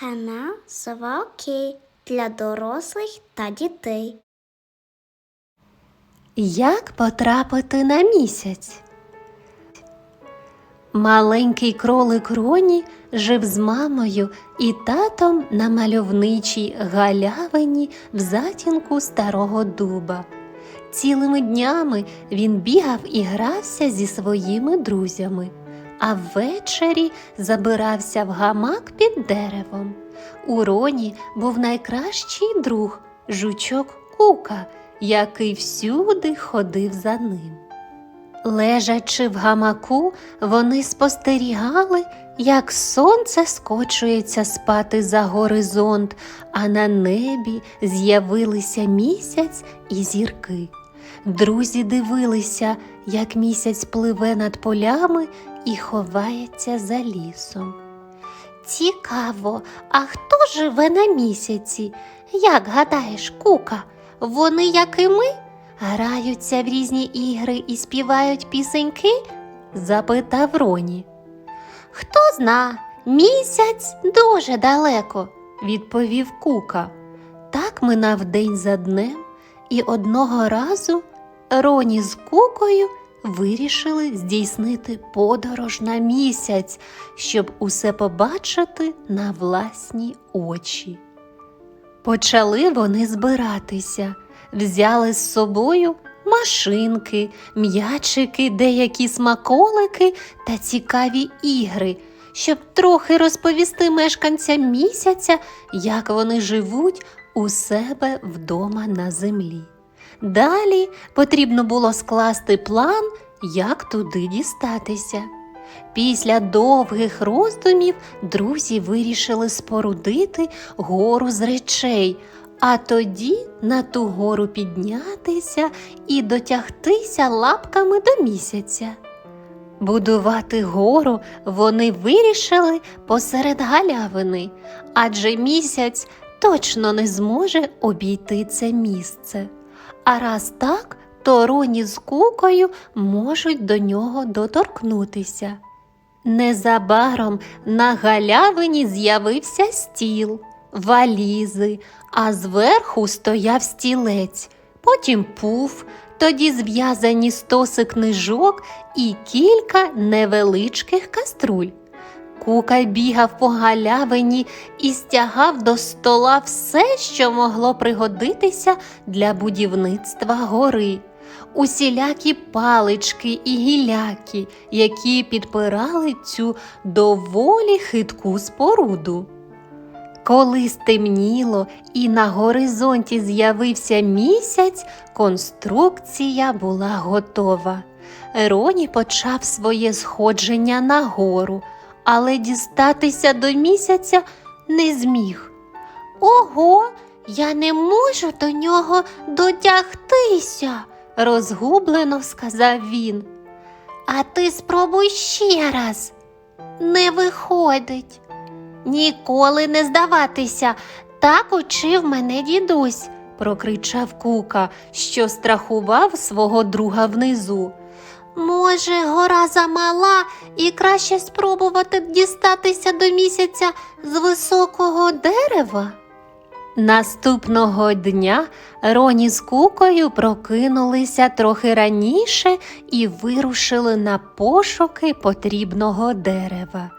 Канал Сова Окей для дорослих та дітей. Як потрапити на місяць? Маленький кролик Роні жив з мамою і татом на мальовничій галявині в затінку старого дуба. Цілими днями він бігав і грався зі своїми друзями, а ввечері забирався в гамак під деревом. У Роні був найкращий друг жучок Кука, який всюди ходив за ним. Лежачи в гамаку, вони спостерігали, як сонце скочується спати за горизонт, а на небі з'явилися місяць і зірки. Друзі дивилися, як місяць пливе над полями і ховається за лісом. Цікаво, а хто живе на місяці? Як гадаєш, Кука? Вони, як і ми, граються в різні ігри і співають пісеньки? запитав Роні. Хто зна, місяць дуже далеко, відповів Кука. Так минав день за днем, і одного разу Роні з Кукою вирішили здійснити подорож на місяць, щоб усе побачити на власні очі. Почали вони збиратися, взяли з собою машинки, м'ячики, деякі смаколики та цікаві ігри, щоб трохи розповісти мешканцям місяця, як вони живуть у себе вдома на землі. Далі потрібно було скласти план, як туди дістатися. Після довгих роздумів друзі вирішили спорудити гору з речей, а тоді на ту гору піднятися і дотягтися лапками до місяця. Будувати гору вони вирішили посеред галявини, адже місяць точно не зможе обійти це місце. А раз так, то Роні з кукою можуть до нього доторкнутися. Незабаром на галявині з'явився стіл, валізи, а зверху стояв стілець, потім пуф, тоді зв'язані стоси книжок і кілька невеличких каструль. Кука бігав по галявині і стягав до стола все, що могло пригодитися для будівництва гори. Усілякі палички і гіляки, які підпирали цю доволі хитку споруду. Коли стемніло і на горизонті з'явився місяць, конструкція була готова. Роні почав своє сходження на гору, але дістатися до місяця не зміг. Ого, я не можу до нього дотягтися, розгублено сказав він. А ти спробуй ще раз. Не виходить. Ніколи не здаватися. Так учив мене дідусь, прокричав Кука, що страхував свого друга внизу. Може, гора замала і краще спробувати дістатися до місяця з високого дерева? Наступного дня Роні з кукою прокинулися трохи раніше і вирушили на пошуки потрібного дерева.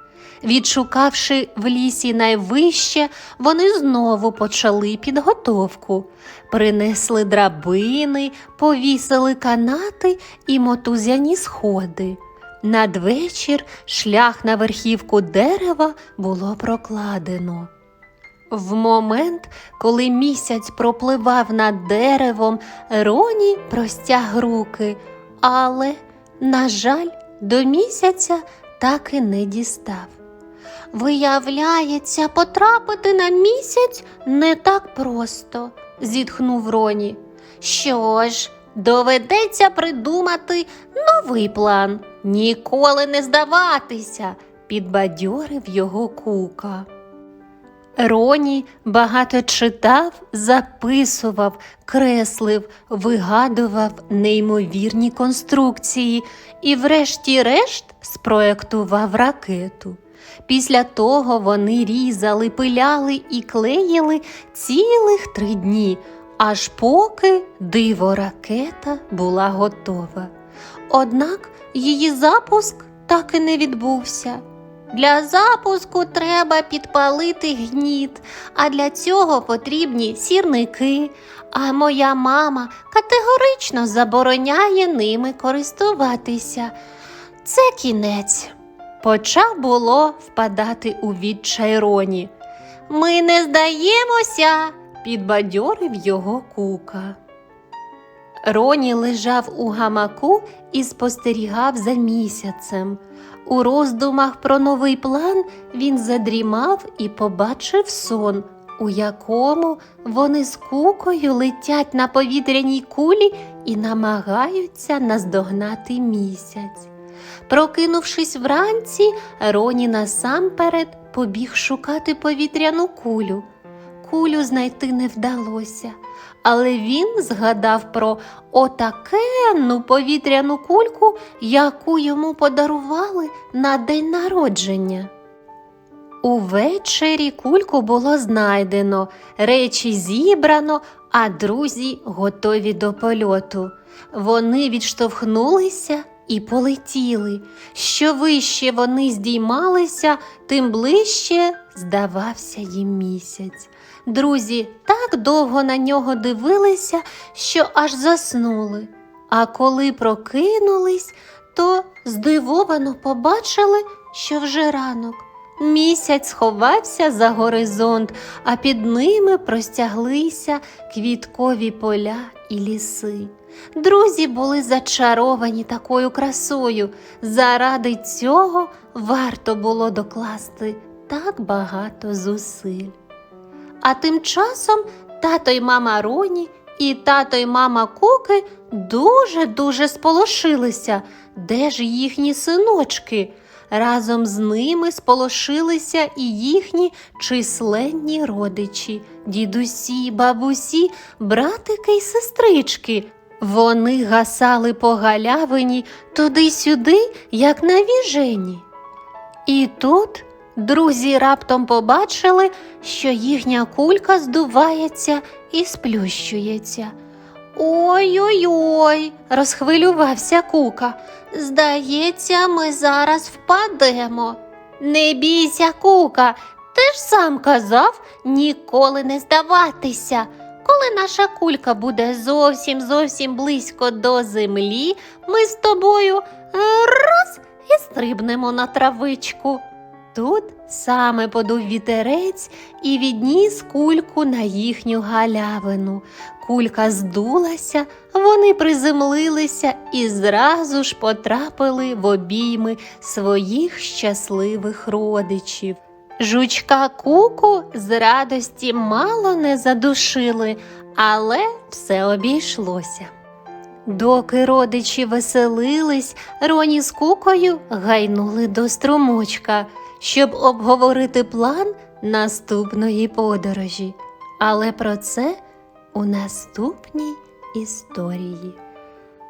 Відшукавши в лісі найвище, вони знову почали підготовку. Принесли драбини, повісили канати і мотузяні сходи. Надвечір шлях на верхівку дерева було прокладено. В момент, коли місяць пропливав над деревом, Роні простяг руки, але, на жаль, до місяця так і не дістав. Виявляється, потрапити на місяць не так просто, зітхнув Роні. Що ж, доведеться придумати новий план. Ніколи не здаватися, підбадьорив його кука. Роні багато читав, записував, креслив, вигадував неймовірні конструкції і, врешті-решт, спроектував ракету. Після того вони різали, пиляли і клеїли цілих три дні, аж поки диво ракета була готова. Однак її запуск так і не відбувся. Для запуску треба підпалити гніт, а для цього потрібні сірники. А моя мама категорично забороняє ними користуватися. Це кінець. Почав було впадати у відчай Роні. Ми не здаємося, підбадьорив його кука. Роні лежав у гамаку і спостерігав за місяцем. У роздумах про новий план він задрімав і побачив сон, у якому вони з кукою летять на повітряній кулі і намагаються наздогнати місяць. Прокинувшись вранці, Роні насамперед побіг шукати повітряну кулю. Кулю знайти не вдалося, але він згадав про отакенну повітряну кульку, яку йому подарували на день народження. Увечері кульку було знайдено, речі зібрано, а друзі готові до польоту. Вони відштовхнулися і полетіли. Що вище вони здіймалися, тим ближче здавався їм місяць. Друзі так довго на нього дивилися, що аж заснули. А коли прокинулись, то здивовано побачили, що вже ранок. Місяць сховався за горизонт, а під ними простяглися квіткові поля і ліси. Друзі були зачаровані такою красою. Заради цього варто було докласти так багато зусиль. А тим часом тато й мама Роні і тато й мама Куки дуже-дуже сполошилися. Де ж їхні синочки? Разом з ними сполошилися і їхні численні родичі, дідусі, бабусі, братики й сестрички. Вони гасали по галявині туди-сюди, як на віжені. І тут друзі раптом побачили, що їхня кулька здувається і сплющується. Ой-ой-ой, розхвилювався кука. Здається, ми зараз впадемо. Не бійся, кука, ти ж сам казав ніколи не здаватися. Коли наша кулька буде зовсім зовсім близько до землі, ми з тобою е, раз і стрибнемо на травичку. Тут саме подув вітерець і відніс кульку на їхню галявину. Кулька здулася, вони приземлилися і зразу ж потрапили в обійми своїх щасливих родичів. Жучка куку з радості мало не задушили, але все обійшлося. Доки родичі веселились, Роні з кукою гайнули до струмочка, щоб обговорити план наступної подорожі. Але про це у наступній історії.